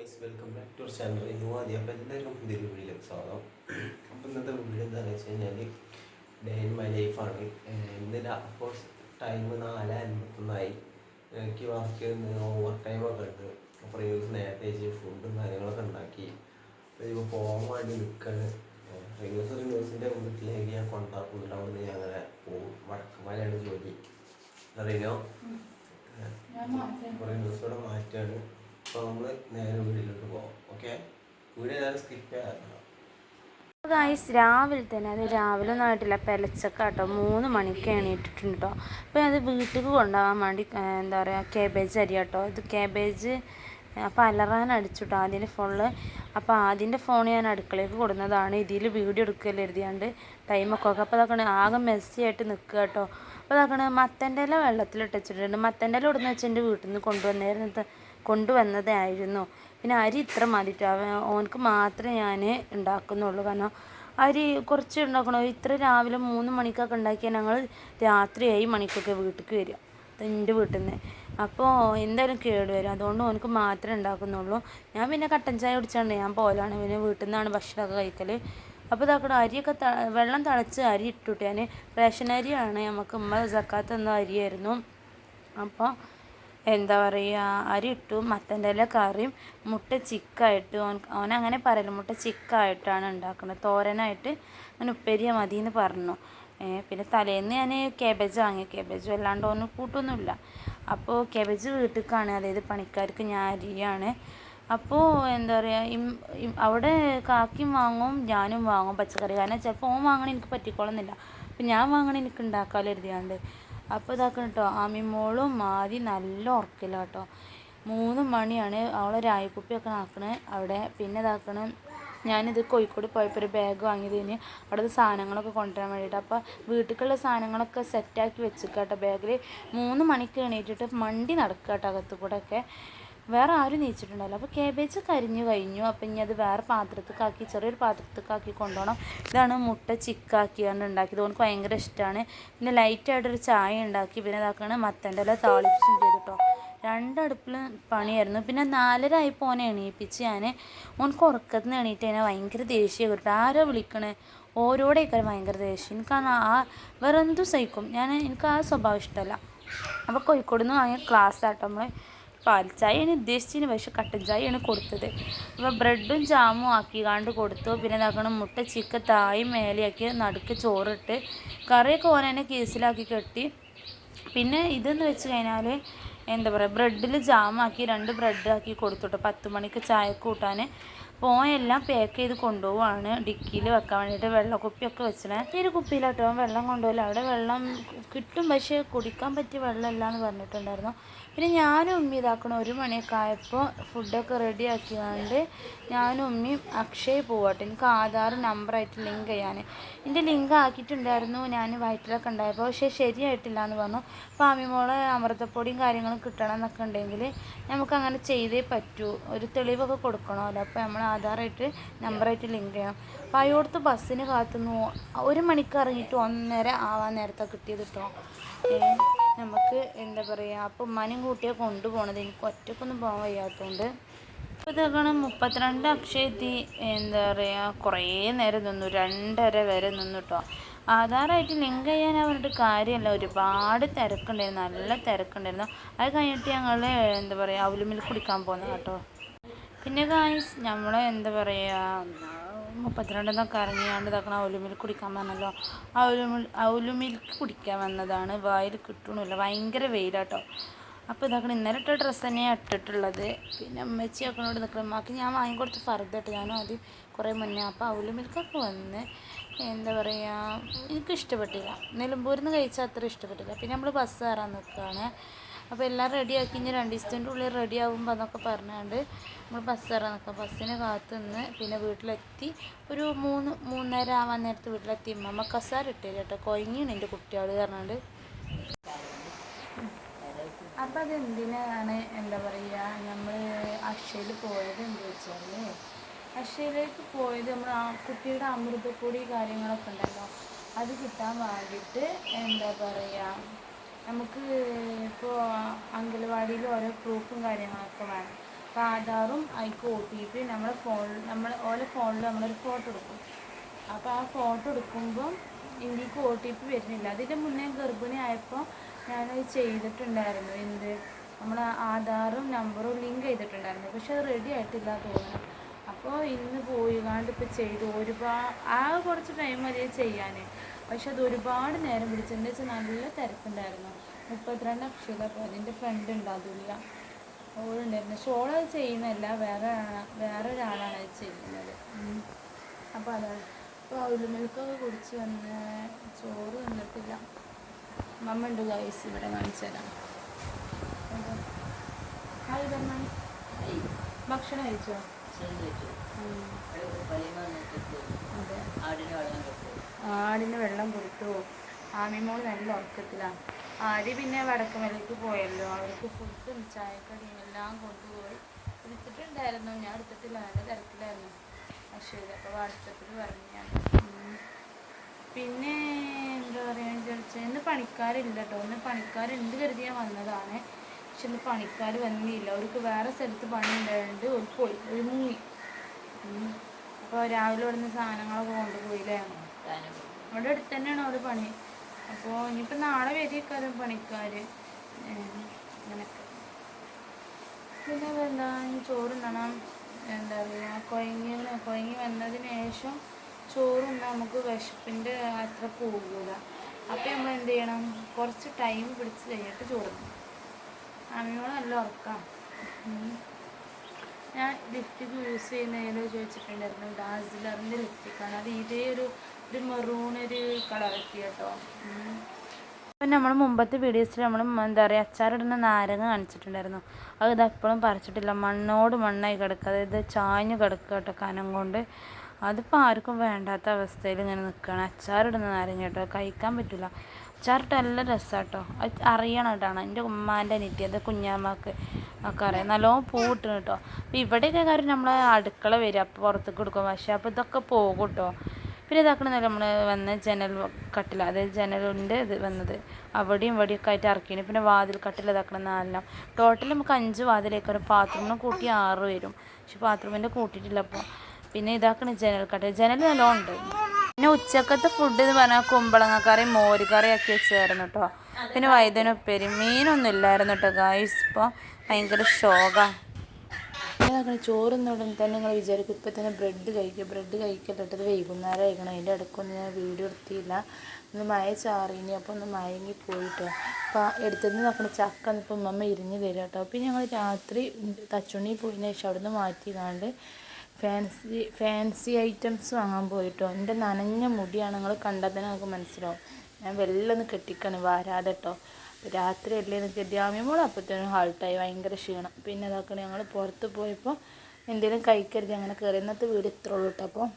Guys welcome back to our channel ഇന്ന് ആദ്യം അപ്പോൾ എല്ലാവർക്കും പുതിയൊരു വീഡിയോയിലേക്ക് സ്വാഗതം. അപ്പോൾ ഇന്നത്തെ വീഡിയോ എന്താണെന്ന് വെച്ച് കഴിഞ്ഞാൽ ഡേ ഇൻ മൈ ലൈഫാണ് ഇന്ന് അപ്പോൾ ടൈം നാല് അൻപത്തൊന്നായി. എനിക്ക് വർക്ക് ഓവർ ടൈമൊക്കെ ഉണ്ട്. അപ്പോൾ യൂസ് നേരത്തെ ചെയ്ത് ഫുഡും കാര്യങ്ങളൊക്കെ ഉണ്ടാക്കി. അപ്പോൾ ഇപ്പോൾ പോകാൻ വേണ്ടി നിൽക്കുകയാണ് റിവ്യൂസ് റിവ്യൂസിന്റെ വീട്ടിലേക്ക് ഞാൻ കൊണ്ടാക്കുന്നില്ല അവിടെ ഞാൻ അങ്ങനെ പോകും വടക്കുമാലാണ് ജോലി. അറിയോ? കുറേ ദിവസം മാറ്റാണ്. അപ്പോൾ നമ്മൾ നേരെ വീട്ടിലോട്ട് പോകാം ഓക്കെ വീഡിയോ സ്കിപ്പ് ചെയ്യാറുണ്ട്. ഗായ്സ് രാവിലെ തന്നെ അത് രാവിലെ ഒന്നും ആയിട്ടില്ല പെലച്ചക്ക കേട്ടോ മൂന്ന് മണിക്ക് എണീറ്റിട്ടുണ്ട് കേട്ടോ അപ്പോൾ അത് വീട്ടിൽ കൊണ്ടുപോകാൻ വേണ്ടി എന്താ പറയുക കേബേജ് അരി കേട്ടോ ഇത് കേബേജ് അപ്പോൾ അലറാൻ അടിച്ചുട്ടോ ആദ്യം ഫുള്ള് അപ്പോൾ ആദ്യന്റെ ഫോൺ ഞാൻ അടുക്കളയ്ക്ക് കൊടുക്കുന്നതാണ് ഇതിൽ വീഡിയോ എടുക്കുകയല്ലേ എഴുതിയാണ്ട് ടൈമൊക്കെ ഒക്കെ അപ്പോൾ അതൊക്കെ ആകെ മെസ്സി ആയിട്ട് നിൽക്കുക കേട്ടോ അപ്പോൾ അതൊക്കെ മത്തന്റെ ഇല വെള്ളത്തിലിട്ട് വെച്ചിട്ടുണ്ട് മത്തന്റെ ഇല ഇവിടുന്ന് വെച്ച് വീട്ടിൽ നിന്ന് കൊണ്ടുവന്നായിരുന്നു കൊണ്ടുവന്നതായിരുന്നു പിന്നെ അരി ഇത്ര മതിട്ടോ ഓനക്ക് മാത്രമേ ഞാൻ ഉണ്ടാക്കുന്നുള്ളൂ. കാരണം അരി കുറച്ച് ഉണ്ടാക്കണോ? ഇത്ര രാവിലെ മൂന്ന് മണിക്കൊക്കെ ഉണ്ടാക്കിയാൽ ഞങ്ങൾ രാത്രി ഏഴ് മണിക്കൊക്കെ വീട്ടിലേക്ക് വരിക. എന്റെ വീട്ടിൽ നിന്ന് അപ്പോൾ എന്തായാലും കേട് വരും. അതുകൊണ്ട് ഓനക്ക് മാത്രമേ ഉണ്ടാക്കുന്നുള്ളൂ. ഞാൻ പിന്നെ കട്ടൻ ചായ കുടിച്ചാണ്ട് ഞാൻ പോലാണ്. പിന്നെ വീട്ടിൽ നിന്നാണ് ഭക്ഷണമൊക്കെ കഴിക്കൽ അപ്പോൾ ഇതാക്കണം അരിയൊക്കെ വെള്ളം തിളച്ച് അരി ഇട്ടിട്ട് ഞാൻ റേഷൻ അരിയാണ്. നമുക്ക് ഉമ്മ സക്കാത്ത് എന്ന അരിയായിരുന്നു. അപ്പോൾ എന്താ പറയുക അരി ഇട്ടു മത്തന്റെ ഇല കറിയും മുട്ട ചിക്കായിട്ട് ഓൻ അങ്ങനെ പറയലും മുട്ട ചിക്കായിട്ടാണ് ഉണ്ടാക്കുന്നത് തോരനായിട്ട് അങ്ങനെ ഉപ്പേരിയ മതി എന്ന് പറഞ്ഞു പിന്നെ തലേന്ന് ഞാൻ കേബേജ് വാങ്ങി. കേബേജ് അല്ലാണ്ട് ഒന്നും കൂട്ടൊന്നുമില്ല. അപ്പോൾ കേബേജ് വീട്ടിലേക്കാണ് അതായത് പണിക്കാർക്ക് ഞാൻ അരിയാണ്. അപ്പോൾ എന്താ പറയുക അവിടെ കാക്കിയും വാങ്ങും ഞാനും വാങ്ങും പച്ചക്കറി. കാരണം ചിലപ്പോൾ ഓൻ വാങ്ങണ എനിക്ക് പറ്റിക്കോളുന്നില്ല. അപ്പം ഞാൻ വാങ്ങണ എനിക്ക് ഉണ്ടാക്കാമല്ലോ എഴുതിയാണ്ട് അപ്പോൾ ഇതാക്കണം കേട്ടോ അമിമോളും മാതി നല്ല ഉറക്കില്ല കേട്ടോ മൂന്ന് മണിയാണ് അവളെ രായക്കുപ്പിയൊക്കെ ആക്കണേ അവിടെ പിന്നെ ഇതാക്കണം. ഞാനിത് കോഴിക്കോട് പോയപ്പോൾ ഒരു ബാഗ് വാങ്ങിയതിന്. അവിടുത്തെ സാധനങ്ങളൊക്കെ കൊണ്ടുവരാൻ വേണ്ടിയിട്ട്. അപ്പോൾ വീട്ടിലേക്കുള്ള സാധനങ്ങളൊക്കെ സെറ്റാക്കി വെച്ചിരിക്കുക കേട്ടോ ബാഗിൽ മൂന്ന് മണിക്ക് എണീറ്റിട്ട് മണ്ടി നടക്കുക കേട്ടോ അകത്തു ഒക്കെ. വേറെ ആരും നീച്ചിട്ടുണ്ടല്ലോ അപ്പോൾ കേബേജ് കരിഞ്ഞു കഴിഞ്ഞു. അപ്പം ഇനി അത് വേറെ പാത്രത്തേക്കാക്കി ചെറിയൊരു പാത്രത്തേക്കാക്കി കൊണ്ടുപോകണം. ഇതാണ് മുട്ട ചിക്കാക്കിയാണ് ഉണ്ടാക്കിയത്. ഓനക്ക് ഭയങ്കര ഇഷ്ടമാണ് പിന്നെ ലൈറ്റായിട്ടൊരു ചായ ഉണ്ടാക്കി. പിന്നെ ഇതാക്കാണ് മത്തന്റെ ഇല താളിപ്പിച്ചും ചെയ്തു കേട്ടോ രണ്ടടുപ്പിൽ പണിയായിരുന്നു. പിന്നെ നാലര ആയപ്പോൾ എണീപ്പിച്ച് ഞാൻ ഓനക്ക് നിന്ന് എണീറ്റ് കഴിഞ്ഞാൽ ഭയങ്കര ദേഷ്യം കിട്ടും ആരോ വിളിക്കണേ. ഓരോടേക്കാരും ഭയങ്കര ദേഷ്യം. എനിക്ക് ആ വേറെ എന്തും സഹിക്കും. ഞാൻ എനിക്ക് ആ സ്വഭാവം ഇഷ്ടമല്ല. അപ്പോൾ കോഴിക്കോട് നിന്ന് വാങ്ങിയ ക്ലാസ് ആട്ടോ നമ്മൾ പാൽ ചായയാണ് ഉദ്ദേശിച്ചതിന് പക്ഷേ കട്ടൻ ചായയാണ് കൊടുത്തത്. അപ്പോൾ ബ്രെഡും ജാമും ആക്കി കാണ്ട് കൊടുത്തു. പിന്നെ നോക്കണം മുട്ട ചിക്കൻ തായും മേലെയാക്കി നടുക്ക് ചോറിട്ട് കറിയൊക്കെ ഓനെ തന്നെ കേസിലാക്കി കെട്ടി. പിന്നെ ഇതെന്ന് വെച്ച് കഴിഞ്ഞാൽ എന്താ പറയുക? ബ്രെഡിൽ ജാമാക്കി രണ്ട് ബ്രെഡ് ആക്കി കൊടുത്തുട്ടോ പത്ത് മണിക്ക് ചായ കൂട്ടാൻ. അപ്പോൾ എല്ലാം പാക്ക് ചെയ്ത് കൊണ്ടുപോവാണ്. ഡിക്കിയിൽ വെക്കാൻ വേണ്ടിയിട്ട് വെള്ളക്കുപ്പിയൊക്കെ വെച്ചിനെ ഈ ഒരു കുപ്പിയിലാട്ടോ വെള്ളം കൊണ്ടുപോകില്ല അവിടെ വെള്ളം കിട്ടും പക്ഷേ കുടിക്കാൻ പറ്റിയ വെള്ളമല്ല എന്ന് പറഞ്ഞിട്ടുണ്ടായിരുന്നു. പിന്നെ ഞാനും ഉമ്മി ഇതാക്കണം ഒരു മണിയൊക്കെ ആയപ്പോൾ ഫുഡൊക്കെ റെഡി ആക്കിയാണ്ട് ഞാനും ഉമ്മയും അക്ഷയ് പോവാട്ടെ. എനിക്ക് ആധാർ നമ്പറായിട്ട് ലിങ്ക് ചെയ്യാൻ. എന്റെ ലിങ്ക് ആക്കിയിട്ടുണ്ടായിരുന്നു. ഞാൻ വയറ്റിലൊക്കെ ഉണ്ടായപ്പോൾ പക്ഷേ ശരിയായിട്ടില്ല എന്ന് പറഞ്ഞു. അപ്പോൾ അമ്മിമോളെ അമൃതപ്പൊടിയും കാര്യങ്ങളും കിട്ടണം എന്നൊക്കെ ഉണ്ടെങ്കിൽ നമുക്ക് അങ്ങനെ ചെയ്തേ പറ്റൂ. ഒരു തെളിവൊക്കെ കൊടുക്കണമല്ലോ. അപ്പോൾ നമ്മൾ ആധാറായിട്ട് നമ്പറായിട്ട് ലിങ്ക് ചെയ്യണം. അപ്പോൾ അയോടത്ത് ബസ്സിന് കാത്തുനിന്ന് ഒരു മണിക്ക് ഇറങ്ങിയിട്ട് ഒന്നര ആവാൻ നേരത്തെ കിട്ടിയത് കേട്ടോ നമുക്ക് എന്താ പറയുക അപ്പം മനം കൂട്ടിയാൽ കൊണ്ടുപോകണത് എനിക്ക് ഒറ്റക്കൊന്നും പോകാൻ വയ്യാത്തതുകൊണ്ട് ഇപ്പോൾ ഇതൊക്കെ മുപ്പത്തിരണ്ട് അക്ഷയത്തി എന്താ പറയുക കുറേ നേരം നിന്നു. രണ്ടര വരെ നിന്നു കേട്ടോ ആധാറായിട്ട് ലിങ്ക് ചെയ്യാൻ അവരുടെ കാര്യമല്ല ഒരുപാട് തിരക്കുണ്ടായിരുന്നു. നല്ല തിരക്കുണ്ടായിരുന്നു. അത് കഴിഞ്ഞിട്ട് ഞങ്ങൾ എന്താ പറയുക അവലുമിൽ കുടിക്കാൻ പോകുന്നത് കേട്ടോ പിന്നെ ഗായ്സ് നമ്മൾ എന്താ പറയുക മുപ്പത്തിരണ്ടെന്നൊക്കെ ഇറങ്ങിയാണ്ട് ഇതാക്കണം മിൽക്ക് കുടിക്കാൻ വന്നല്ലോ. പറഞ്ഞല്ലോ ഔലുമിൽ ഔലുമിൽക്ക് കുടിക്കാൻ വന്നതാണ്. വായിൽ കിട്ടണില്ല. ഭയങ്കര വെയിലാട്ടോ. അപ്പോൾ ഇതാക്കണം ഇന്നലെ ഇട്ട ഡ്രസ്സ് തന്നെയാണ് ഇട്ടിട്ടുള്ളത്. പിന്നെ അമ്മച്ചി അക്കണോട് നിൽക്കണം അമ്മയ്ക്ക് ഞാൻ വാങ്ങിക്കൊടുത്ത് ഫർദ ഇട്ട് ഞാനും ആദ്യം കുറേ മുന്നേ. അപ്പോൾ ഔലുമിൽക്കൊക്കെ വന്ന് എന്താ പറയുക എനിക്ക് ഇഷ്ടപ്പെട്ടില്ല. നിലമ്പൂരിൽ നിന്ന് കഴിച്ചാൽ അത്ര ഇഷ്ടപ്പെട്ടില്ല. പിന്നെ നമ്മൾ ബസ് കയറാൻ നിൽക്കുകയാണ് അപ്പോൾ എല്ലാം റെഡിയാക്കി ഇനി രണ്ട് ദിവസത്തിന്റെ ഉള്ളിൽ റെഡി ആകുമ്പോൾ എന്നൊക്കെ പറഞ്ഞുകൊണ്ട് നമ്മൾ ബസ് ഇറങ്ങാൻ നിൽക്കാം ബസ്സിന് കാത്തു നിന്ന് പിന്നെ വീട്ടിലെത്തി. ഒരു മൂന്ന് മൂന്നര ആവാൻ നേരത്ത് വീട്ടിലെത്തി. അമ്മ കസാര ഇട്ടില്ല കേട്ടോ. കൊയങ്ങിയാണ് എന്റെ കുട്ടികൾ പറഞ്ഞുകൊണ്ട് അപ്പം അത് എന്തിനാണ് എന്താ പറയുക നമ്മൾ അക്ഷയിൽ പോയത് എന്താ വെച്ചാൽ അക്ഷയിലേക്ക് പോയത് നമ്മൾ ആ കുട്ടിയുടെ അമൃതപ്പൊടി കാര്യങ്ങളൊക്കെ ഉണ്ടല്ലോ അത് കിട്ടാൻ വേണ്ടിയിട്ട് എന്താ പറയുക നമുക്ക് അംഗനവാടിയിൽ ഓരോ പ്രൂഫും കാര്യങ്ങളൊക്കെ വേണം. അപ്പോൾ ആധാറും അതിക്ക് ഒ ടി പി നമ്മുടെ ഫോണിൽ നമ്മൾ ഓരോ ഫോണിൽ നമ്മളൊരു ഫോട്ടോ എടുക്കും. അപ്പോൾ ആ ഫോട്ടോ എടുക്കുമ്പം ഇന്ത്യയ്ക്ക് ഒ ടി പി വരുന്നില്ല. അതിന്റെ മുന്നേ ഗർഭിണി ആയപ്പോൾ ഞാനത് ചെയ്തിട്ടുണ്ടായിരുന്നു. എന്ത്? നമ്മൾ ആധാറും നമ്പറും ലിങ്ക് ചെയ്തിട്ടുണ്ടായിരുന്നു. പക്ഷെ അത് റെഡി ആയിട്ടില്ല തോന്നുന്നു അപ്പോൾ ഇന്ന് പോയി കാണ്ട് ഇപ്പോൾ ചെയ്തു. ഒരുപാട് ആ കുറച്ച് ടൈം മതി ചെയ്യാൻ പക്ഷെ അത് ഒരുപാട് നേരം പിടിച്ചു. എന്താ വെച്ചാൽ നല്ല തിരക്കുണ്ടായിരുന്നു. മുപ്പത്തിരണ്ട് അക്ഷര പോലെ എന്റെ ഫ്രണ്ട് ഉണ്ട് അതുല്ല ഓളുണ്ടായിരുന്നു. പക്ഷെ ഓളത് ചെയ്യുന്നതല്ല വേറെ വേറെ ഒരാളാണ് അത് ചെയ്യുന്നത്. അപ്പോൾ അതാണ്. അപ്പോൾ അവലുമിൽക്കൊക്കെ കുടിച്ച് വന്ന് ചോറ് തിന്നിട്ടില്ല. മമ്മ ഉണ്ട് ഗൈസ് ഇവിടെ കാണിച്ചു തരാം. ഹായ് ബർമാൻ ഭക്ഷണം കഴിച്ചോ. അതെ. ആടിന് വെള്ളം കൊടുത്തു. ആമിമോൾ നല്ല ഉറക്കത്തിലാണ് ആടി പിന്നെ വടക്കമലേക്ക് പോയല്ലോ. അവർക്ക് ഫുഡും ചായക്കടിയും എല്ലാം കൊണ്ടുപോയി എടുത്തിട്ടുണ്ടായിരുന്നു ഞാൻ എടുത്തിട്ടില്ല. നല്ല തിരക്കിലായിരുന്നു. പക്ഷേ ഇതൊക്കെ വാട്സപ്പിൽ പറഞ്ഞു ഞാൻ പിന്നെ എന്താ പറയുക ചോദിച്ചാൽ ഇന്ന് പണിക്കാരില്ല കേട്ടോ. ഇന്ന് പണിക്കാരുണ്ട് കരുതി ഞാൻ വന്നതാണ്. പക്ഷെ ഇന്ന് പണിക്കാർ വന്നില്ല. അവർക്ക് വേറെ സ്ഥലത്ത് പണി ഉണ്ടായതുകൊണ്ട് ഒരു പോയി. ഒരു മുങ്ങി. അപ്പോൾ രാവിലെ ഇവിടുന്ന് സാധനങ്ങളൊക്കെ കൊണ്ടുപോയില്ലേ? അവിടെ അടുത്ത് തന്നെയാണ് അവർ പണി. അപ്പോൾ ഇനിയിപ്പോൾ നാളെ വരിക്കാരും പണിക്കാർ അങ്ങനൊക്കെ. പിന്നെ എന്താ ചോറുണ്ണണം. എന്താ പറയുക കുഴങ്ങി കുഴങ്ങി വന്നതിന് ശേഷം ചോറ് തിന്നാൽ നമുക്ക് വിശപ്പിന്റെ അത്ര പോകില്ല അപ്പോൾ നമ്മൾ എന്ത് ചെയ്യണം? കുറച്ച് ടൈം പിടിച്ച് കഴിഞ്ഞിട്ട് ചോറ് തിന്നും അമ്മയോട് നല്ല ഉറക്കാം. ഞാൻ ലിപ്റ്റിക്ക് യൂസ് ചെയ്യുന്നതിലോ ചോദിച്ചിട്ടുണ്ടായിരുന്നു. ഡാസിലറിന്റെ ലിപ്റ്റിക്കാണ് അത് ഇതേ ഒരു ഒരു മെറൂൺ ഒരു കളറൊക്കെ കേട്ടോ അപ്പം നമ്മൾ മുമ്പത്തെ വീഡിയോസിൽ നമ്മൾ എന്താ പറയുക അച്ചാറിടുന്ന നാരങ്ങ കാണിച്ചിട്ടുണ്ടായിരുന്നു. അത് ഇതെപ്പോഴും പറിച്ചിട്ടില്ല. മണ്ണോട് മണ്ണായി കിടക്കുക അതായത് ചാഞ്ഞ് കിടക്കുക കേട്ടോ കനം കൊണ്ട്. അതിപ്പോൾ ആർക്കും വേണ്ടാത്ത അവസ്ഥയിൽ ഇങ്ങനെ നിൽക്കുകയാണ് അച്ചാറിടുന്ന നാരങ്ങ കേട്ടോ. കഴിക്കാൻ പറ്റില്ല അച്ചാറിട്ട് നല്ല രസമാണ് കേട്ടോ അത് അറിയണം കേട്ടോ. എന്റെ ഉമ്മാന്റെ അനിയത്തി അത് കുഞ്ഞാമ്മക്ക് ഒക്കെ അറിയാം. നല്ലോണം ഇട്ടു കേട്ടോ. അപ്പോൾ ഇവിടെയൊക്കെ കാര്യം നമ്മൾ അടുക്കള വരും. അപ്പോൾ പുറത്തേക്ക് കൊടുക്കും. പക്ഷേ അപ്പോൾ ഇതൊക്കെ പോകും കേട്ടോ. പിന്നെ ഇതാക്കണമെന്നല്ല നമ്മൾ വന്ന് ജനൽ കട്ടില. അതായത് ജനലിന്റെ ഇത് വന്നത്. അവിടെയും ഇവിടെയൊക്കെ ആയിട്ട് ഇറക്കിയാണ് പിന്നെ വാതിൽ കട്ടിൽ ഇതാക്കണം നാലെണ്ണം. ടോട്ടൽ നമുക്ക് അഞ്ച് വാതിലേക്ക് ഒരു ബാത്റൂമിനെ കൂട്ടി ആറ് വരും. പക്ഷെ ബാത്റൂമിന്റെ കൂട്ടിയിട്ടില്ല അപ്പോൾ. പിന്നെ ഇതാക്കണ ജനൽ കട്ടിൽ ജനൽ നല്ലോണം ഉണ്ട്. പിന്നെ ഉച്ചക്കത്തെ ഫുഡ് എന്ന് പറഞ്ഞാൽ കുമ്പളങ്ങക്കറി മോരുകറി ഒക്കെ വെച്ചായിരുന്നു കേട്ടോ പിന്നെ വൈദ്യനുപ്പേരി മീനൊന്നും ഇല്ലായിരുന്നു കേട്ടോ ഗായ്സ് ഇപ്പോൾ ഭയങ്കര ഷോകാണ് ചോറുന്ന ഉടൻ തന്നെ നിങ്ങൾ വിചാരിക്കും ഇപ്പം തന്നെ ബ്രെഡ് കഴിക്കുക ബ്രെഡ് കഴിക്കലിട്ടത് വൈകുന്നേരം കഴിക്കണം അതിന്റെ ഇടയ്ക്കൊന്നും ഞാൻ വീഡിയോ എടുത്തില്ല. ഒന്ന് മഴ ചാറിനി അപ്പോൾ ഒന്ന് മയങ്ങി പോയിട്ടോ. അപ്പോൾ എടുത്തത് നോക്കണ ചക്ക ഇപ്പം ഉമ്മ ഇരിഞ്ഞ് തരാം കേട്ടോ പിന്നെ ഞങ്ങൾ രാത്രി തച്ചുണ്ണി പോയതിന് ശേഷം അവിടെ നിന്ന് മാറ്റിക്കാണ്ട് ഫാൻസി ഫാൻസി ഐറ്റംസ് വാങ്ങാൻ പോയിട്ടോ. എന്റെ നനഞ്ഞ മുടിയാണ് നിങ്ങൾ കണ്ടാൽ നമുക്ക് മനസ്സിലാവും. ഞാൻ വെള്ളം ഒന്ന് കെട്ടിക്കാണ് വാരാതെ കേട്ടോ രാത്രി അല്ലേന്ന് എനിക്ക് ദ്യാമ്യമോൾ അപ്പോഴത്തേനും ഹാൾട്ടായി ഭയങ്കര ക്ഷീണം. പിന്നെ അതാക്കണേ ഞങ്ങൾ പുറത്ത് പോയപ്പോൾ എന്തെങ്കിലും കഴിക്കരുത് അങ്ങനെ കയറി. ഇന്നത്തെ വീട് ഇത്ര ഉള്ളൂ കേട്ടോ അപ്പോൾ.